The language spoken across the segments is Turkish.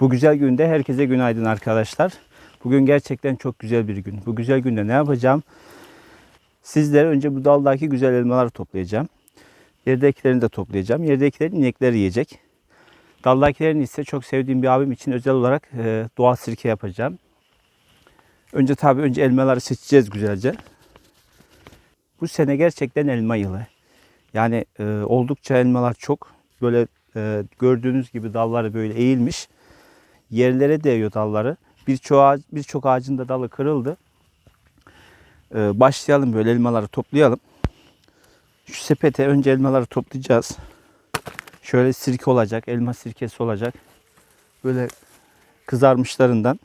Bu güzel günde herkese günaydın arkadaşlar. Bugün gerçekten çok güzel bir gün. Bu güzel günde ne yapacağım? Sizlere önce bu daldaki güzel elmaları toplayacağım. Yerdekilerini de toplayacağım. Yerdekileri inekler yiyecek. Daldakilerini ise çok sevdiğim bir abim için özel olarak e, doğal sirke yapacağım. Önce tabii önce elmaları seçeceğiz güzelce. Bu sene gerçekten elma yılı. Yani e, oldukça elmalar çok. Böyle e, gördüğünüz gibi dalları böyle eğilmiş. Yerlere değiyor dalları. Birçok ağaç, birçok ağacın da dalı kırıldı. E, başlayalım böyle elmaları toplayalım. Şu sepete önce elmaları toplayacağız. Şöyle sirke olacak, elma sirkesi olacak. Böyle kızarmışlarından.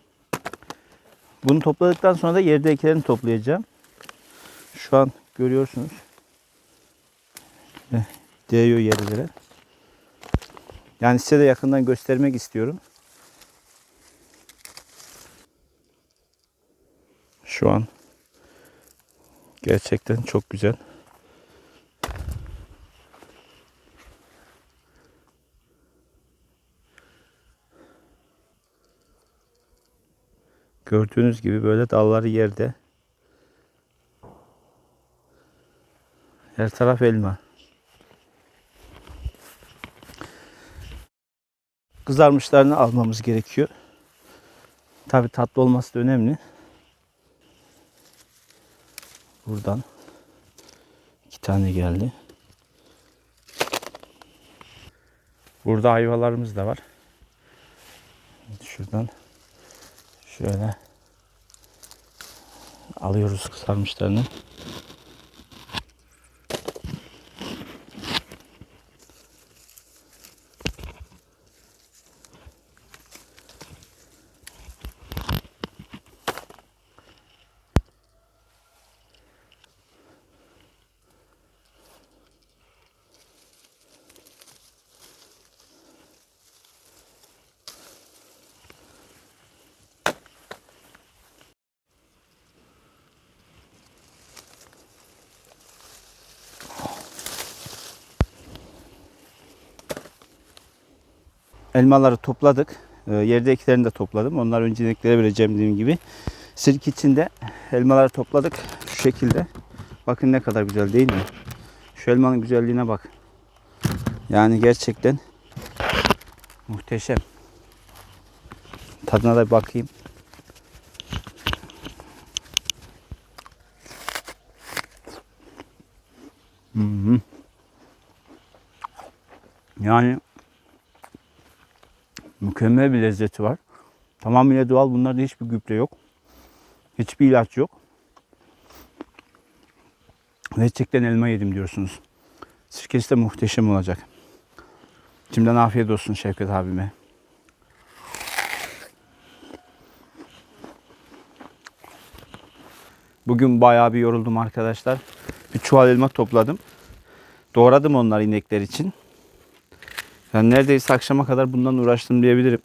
Bunu topladıktan sonra da yerdekilerini toplayacağım. Şu an görüyorsunuz. Değiyor yerlere. Yani size de yakından göstermek istiyorum. Şu an gerçekten çok güzel. Gördüğünüz gibi böyle dalları yerde. Her taraf elma. Kızarmışlarını almamız gerekiyor. Tabi tatlı olması da önemli. Buradan iki tane geldi. Burada ayvalarımız da var. Şuradan şöyle alıyoruz kızarmışlarını. Elmaları topladık. Ee, Yerdekilerini de topladım. Onları önceliklere vereceğim dediğim gibi. Sirk içinde elmaları topladık. Şu şekilde. Bakın ne kadar güzel değil mi? Şu elmanın güzelliğine bak. Yani gerçekten muhteşem. Tadına da bakayım. Hı hı. Yani mükemmel bir lezzeti var. Tamamıyla doğal. Bunlarda hiçbir gübre yok. Hiçbir ilaç yok. Gerçekten elma yedim diyorsunuz. Sirkesi de muhteşem olacak. Şimdiden afiyet olsun Şevket abime. Bugün bayağı bir yoruldum arkadaşlar. Bir çuval elma topladım. Doğradım onları inekler için. Yani neredeyse akşama kadar bundan uğraştım diyebilirim.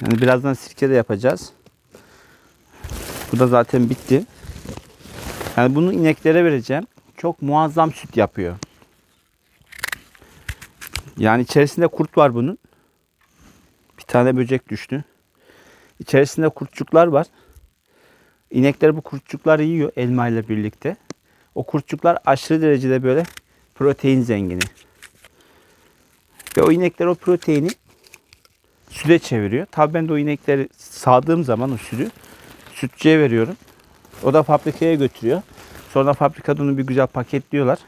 Yani birazdan sirke de yapacağız. Bu da zaten bitti. Yani bunu ineklere vereceğim. Çok muazzam süt yapıyor. Yani içerisinde kurt var bunun. Bir tane böcek düştü. İçerisinde kurtçuklar var. İnekler bu kurtçukları yiyor elma ile birlikte. O kurtçuklar aşırı derecede böyle protein zengini. Ve o inekler o proteini süte çeviriyor. Tabii ben de o inekleri sağdığım zaman o sütü sütçüye veriyorum. O da fabrikaya götürüyor. Sonra fabrikada onu bir güzel paketliyorlar.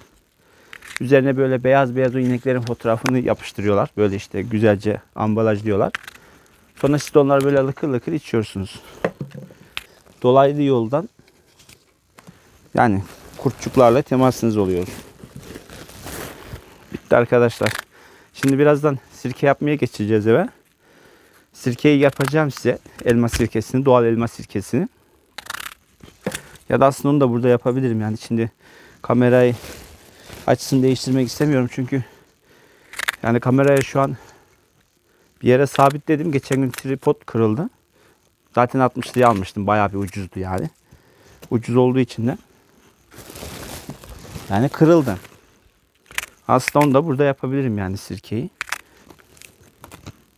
Üzerine böyle beyaz beyaz o ineklerin fotoğrafını yapıştırıyorlar. Böyle işte güzelce ambalajlıyorlar. Sonra siz de onları böyle lıkır lıkır içiyorsunuz. Dolaylı yoldan yani kurtçuklarla temasınız oluyor. Bitti arkadaşlar. Şimdi birazdan sirke yapmaya geçeceğiz eve. Sirkeyi yapacağım size. Elma sirkesini, doğal elma sirkesini. Ya da aslında onu da burada yapabilirim. Yani şimdi kamerayı açısını değiştirmek istemiyorum. Çünkü yani kameraya şu an bir yere sabitledim. Geçen gün tripod kırıldı. Zaten 60 liraya almıştım. Bayağı bir ucuzdu yani. Ucuz olduğu için de yani kırıldı. Aslında onu da burada yapabilirim yani sirkeyi.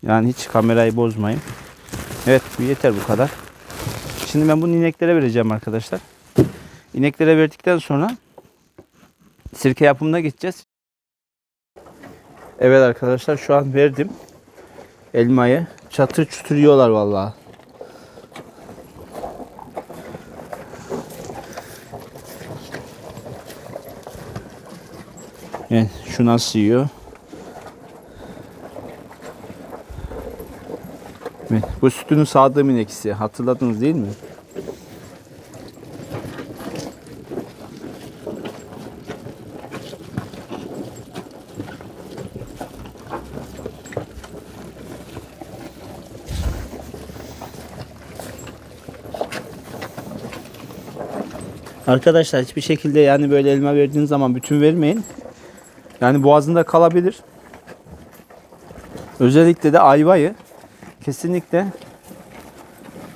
Yani hiç kamerayı bozmayın. Evet yeter bu kadar. Şimdi ben bunu ineklere vereceğim arkadaşlar. İneklere verdikten sonra sirke yapımına geçeceğiz. Evet arkadaşlar şu an verdim elmayı. Çatır çutur yiyorlar vallahi. Evet, şu nasıl yiyor? Evet, bu sütünü sağdığım inekisi. Hatırladınız değil mi? Arkadaşlar hiçbir şekilde yani böyle elma verdiğiniz zaman bütün vermeyin. Yani boğazında kalabilir. Özellikle de ayvayı kesinlikle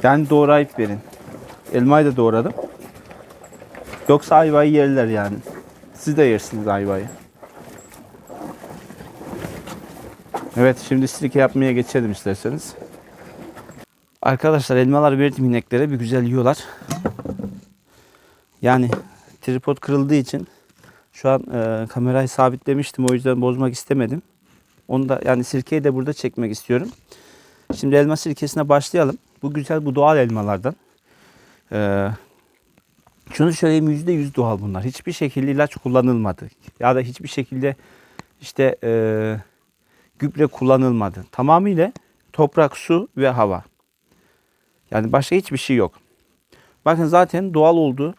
yani doğrayıp verin. Elmayı da doğradım. Yoksa ayvayı yerler yani. Siz de yersiniz ayvayı. Evet şimdi sirke yapmaya geçelim isterseniz. Arkadaşlar elmalar verdim ineklere bir güzel yiyorlar. Yani tripod kırıldığı için şu an e, kamerayı sabitlemiştim o yüzden bozmak istemedim. Onu da yani sirkeyi de burada çekmek istiyorum. Şimdi elma sirkesine başlayalım. Bu güzel bu doğal elmalardan. Ee, şunu söyleyeyim yüzde yüz doğal bunlar. Hiçbir şekilde ilaç kullanılmadı. Ya da hiçbir şekilde işte e, gübre kullanılmadı. Tamamıyla toprak, su ve hava. Yani başka hiçbir şey yok. Bakın zaten doğal olduğu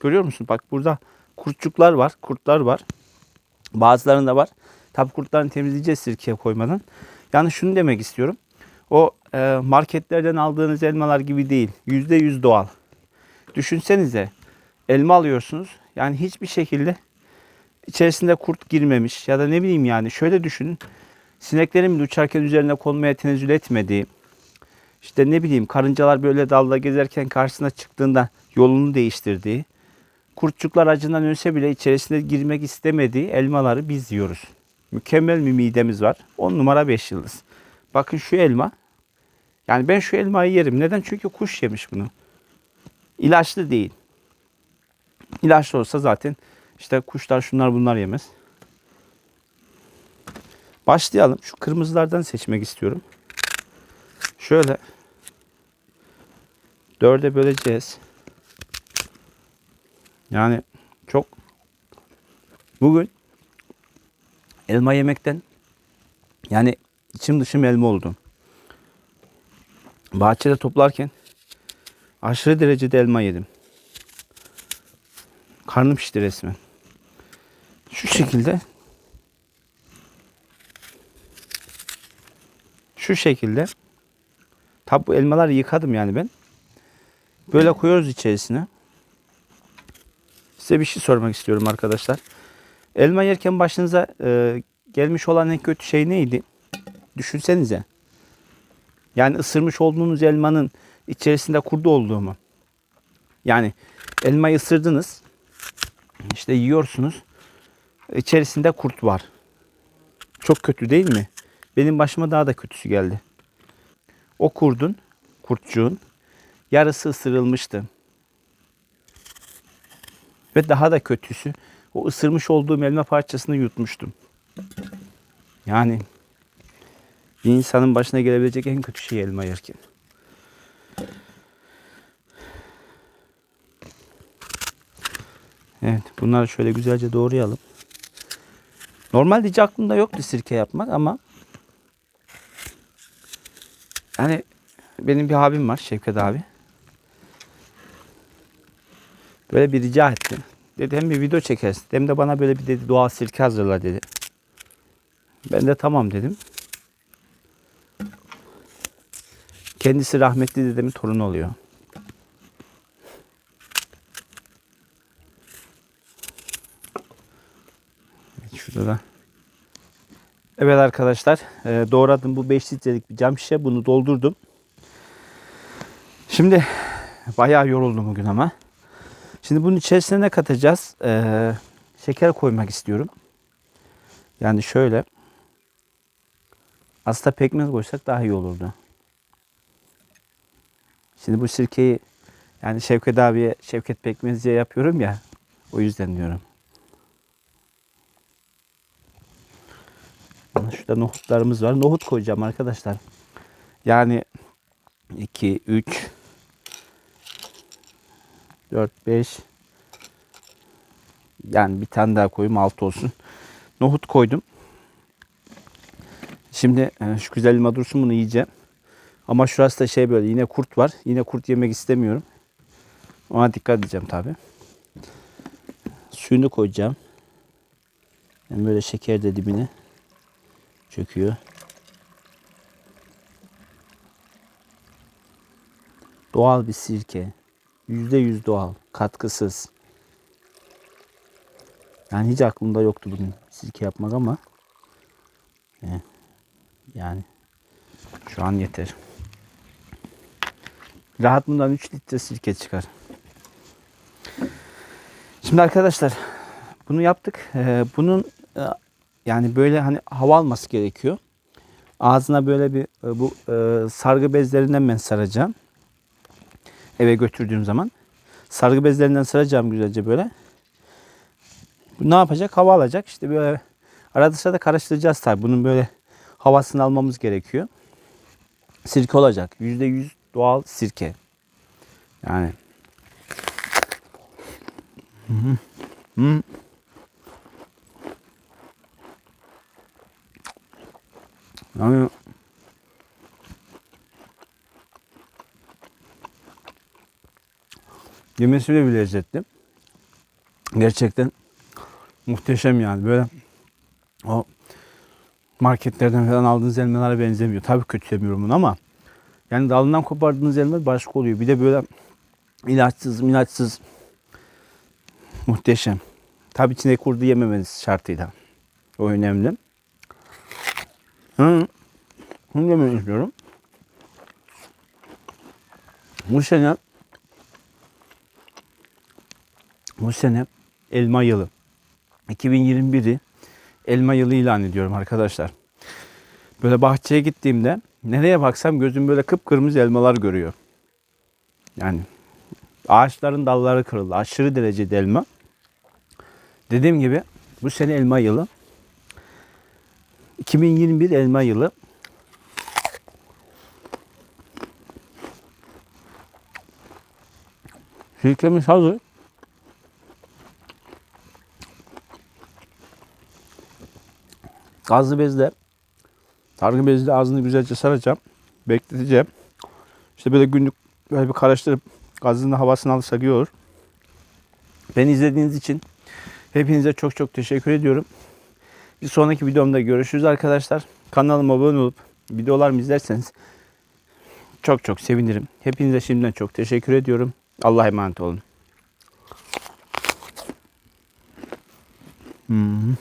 görüyor musun? Bak burada kurtçuklar var, kurtlar var. Bazılarında var. Tabi kurtlarını temizleyeceğiz sirkeye koymadan. Yani şunu demek istiyorum. O e, marketlerden aldığınız elmalar gibi değil. Yüzde yüz doğal. Düşünsenize elma alıyorsunuz. Yani hiçbir şekilde içerisinde kurt girmemiş ya da ne bileyim yani şöyle düşünün. Sineklerin bile uçarken üzerine konmaya tenezzül etmediği, işte ne bileyim karıncalar böyle dalda gezerken karşısına çıktığında yolunu değiştirdiği, kurtçuklar acından ölse bile içerisine girmek istemediği elmaları biz yiyoruz. Mükemmel bir midemiz var. 10 numara 5 yıldız. Bakın şu elma. Yani ben şu elmayı yerim. Neden? Çünkü kuş yemiş bunu. İlaçlı değil. İlaçlı olsa zaten işte kuşlar şunlar bunlar yemez. Başlayalım. Şu kırmızılardan seçmek istiyorum. Şöyle dörde böleceğiz. Yani çok bugün elma yemekten yani içim dışım elma oldu. Bahçede toplarken aşırı derecede elma yedim. Karnım şişti resmen. Şu şekilde şu şekilde tabi bu elmaları yıkadım yani ben. Böyle koyuyoruz içerisine. Size bir şey sormak istiyorum arkadaşlar. Elma yerken başınıza e, gelmiş olan en kötü şey neydi? Düşünsenize. Yani ısırmış olduğunuz elmanın içerisinde kurdu olduğu mu? Yani elmayı ısırdınız. İşte yiyorsunuz. İçerisinde kurt var. Çok kötü değil mi? Benim başıma daha da kötüsü geldi. O kurdun, kurtçuğun yarısı ısırılmıştı. Ve daha da kötüsü o ısırmış olduğum elma parçasını yutmuştum. Yani bir insanın başına gelebilecek en kötü şey elma yerken. Evet bunları şöyle güzelce doğrayalım. Normalde hiç aklımda yoktu sirke yapmak ama yani benim bir abim var Şevket abi. Böyle bir rica etti. Dedi hem bir video çekersin hem de bana böyle bir dedi doğal sirke hazırla dedi. Ben de tamam dedim. Kendisi rahmetli dedemin torunu oluyor. Şurada da. Evet arkadaşlar e, doğradım bu 5 litrelik bir cam şişe bunu doldurdum. Şimdi bayağı yoruldum bugün ama. Şimdi bunun içerisine ne katacağız? Ee, şeker koymak istiyorum. Yani şöyle. Aslında pekmez koysak daha iyi olurdu. Şimdi bu sirkeyi yani Şevket abiye Şevket pekmez diye yapıyorum ya. O yüzden diyorum. Şurada nohutlarımız var. Nohut koyacağım arkadaşlar. Yani 2, 3, 4, 5 yani bir tane daha koyayım 6 olsun. Nohut koydum. Şimdi e, şu güzel elma dursun bunu yiyeceğim. Ama şurası da şey böyle yine kurt var. Yine kurt yemek istemiyorum. Ona dikkat edeceğim tabi. Suyunu koyacağım. Yani böyle şeker de dibine çöküyor. Doğal bir sirke. Yüzde yüz doğal. Katkısız. Yani hiç aklımda yoktu bugün sirke yapmak ama e, yani şu an yeter. Rahat bundan 3 litre sirke çıkar. Şimdi arkadaşlar bunu yaptık. Ee, bunun e, yani böyle hani hava alması gerekiyor. Ağzına böyle bir bu sargı bezlerinden ben saracağım. Eve götürdüğüm zaman. Sargı bezlerinden saracağım güzelce böyle. Bu ne yapacak? Hava alacak. İşte böyle arada sırada karıştıracağız tabii. Bunun böyle havasını almamız gerekiyor. Sirke olacak. %100 doğal sirke. Yani. Hı hı. Hı. Yani yemesi de bir lezzetli. Gerçekten muhteşem yani. Böyle o marketlerden falan aldığınız elmalara benzemiyor. Tabii kötülemiyorum bunu ama yani dalından kopardığınız elma başka oluyor. Bir de böyle ilaçsız, ilaçsız muhteşem. Tabii içine kurdu yememeniz şartıyla. O önemli. Hı. Bunu demek istiyorum. Bu sene bu sene elma yılı. 2021'i elma yılı ilan ediyorum arkadaşlar. Böyle bahçeye gittiğimde nereye baksam gözüm böyle kıpkırmızı elmalar görüyor. Yani ağaçların dalları kırıldı. Aşırı derecede elma. Dediğim gibi bu sene elma yılı. 2021 elma yılı. Sirkemiz hazır. Gazlı bezle sargı bezle ağzını güzelce saracağım. Bekleteceğim. İşte böyle günlük böyle bir karıştırıp gazının havasını alırsak iyi olur. Beni izlediğiniz için hepinize çok çok teşekkür ediyorum. Bir sonraki videomda görüşürüz arkadaşlar. Kanalıma abone olup videolarımı izlerseniz çok çok sevinirim. Hepinize şimdiden çok teşekkür ediyorum. Allah'a emanet olun. Hmm.